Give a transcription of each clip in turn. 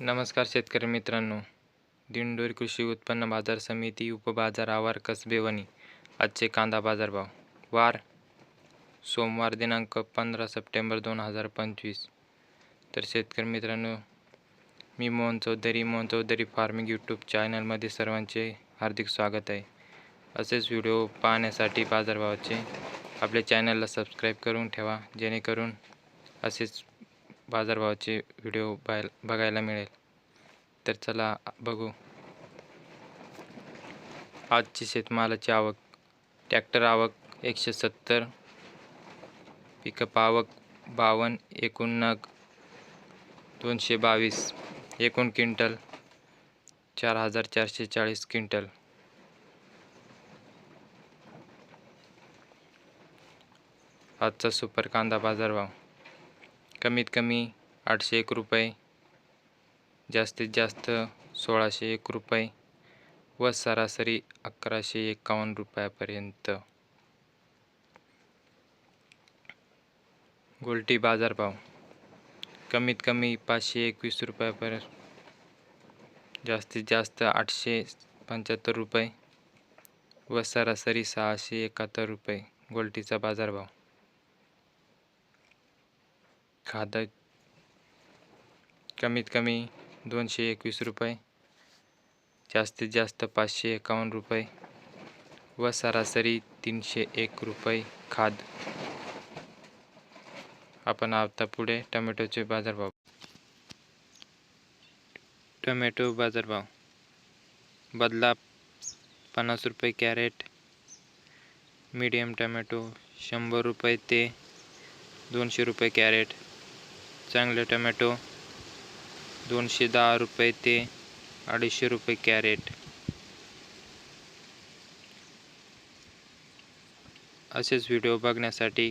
नमस्कार शेतकरी मित्रांनो. दिंडोरी कृषी उत्पन्न बाजार समिती उपबाजार आवार कसबे वणी आजचे कांदा बाजारभाव. वार सोमवार दिनांक पंधरा सप्टेंबर दोन हजार पंचवीस. तर शेतकरी मित्रांनो मी मोहन चौधरी मोहन चौधरी फार्मिंग यूट्यूब चॅनलमध्ये सर्वांचे हार्दिक स्वागत आहे. असेच व्हिडिओ पाहण्यासाठी बाजारभावाचे आपल्या चॅनलला सबस्क्राईब करून ठेवा जेणेकरून असेच बाजारभावाचे व्हिडिओ बाय बघायला मिळेल. तर चला बघू. आजची शेतमालाची आवक. ट्रॅक्टर आवक एकशे सत्तर. पिकअप आवक बावन्न एकूण नग दोनशे बावीस एकूण क्विंटल चार हजार चारशे चाळीस क्विंटल. आजचा सुपर कांदा बाजारभाव. कमीत कमी आठशे एक रुपये जास्तीत जास्त सोळाशे एक रुपये व सरासरी अकराशे एकावन्न रुपयापर्यंत. गोल्टी बाजारभाव कमीत कमी पाचशे एकवीस रुपयापर्यंत जास्तीत जास्त आठशे पंच्याहत्तर रुपये व सरासरी सहाशे एकाहत्तर रुपये गोल्टीचा बाजारभाव. खादक कमीत कमी दोनशे एकवीस रुपये जास्तीत जास्त पाचशे एकावन्न रुपये व सरासरी तीनशे एक रुपये खाद. आपण आता पुढे टोमॅटोचे बाजारभाव. टोमॅटो बाजारभाव. बदला पन्नास रुपये कॅरेट मीडियम टोमॅटो शंभर रुपये ते दोनशे रुपये कॅरेट चांगले टोमॅटो दोनशे दहा रुपये ते अडीचशे रुपये कॅरेट. असेच व्हिडिओ बघण्यासाठी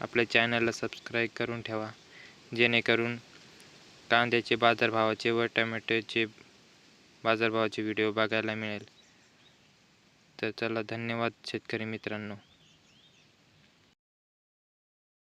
आपल्या चॅनलला सबस्क्राईब करून ठेवा जेणेकरून कांद्याचे बाजारभावाचे व टोमॅटोचे बाजारभावाचे व्हिडिओ बघायला मिळेल. तर चला धन्यवाद शेतकरी मित्रांनो.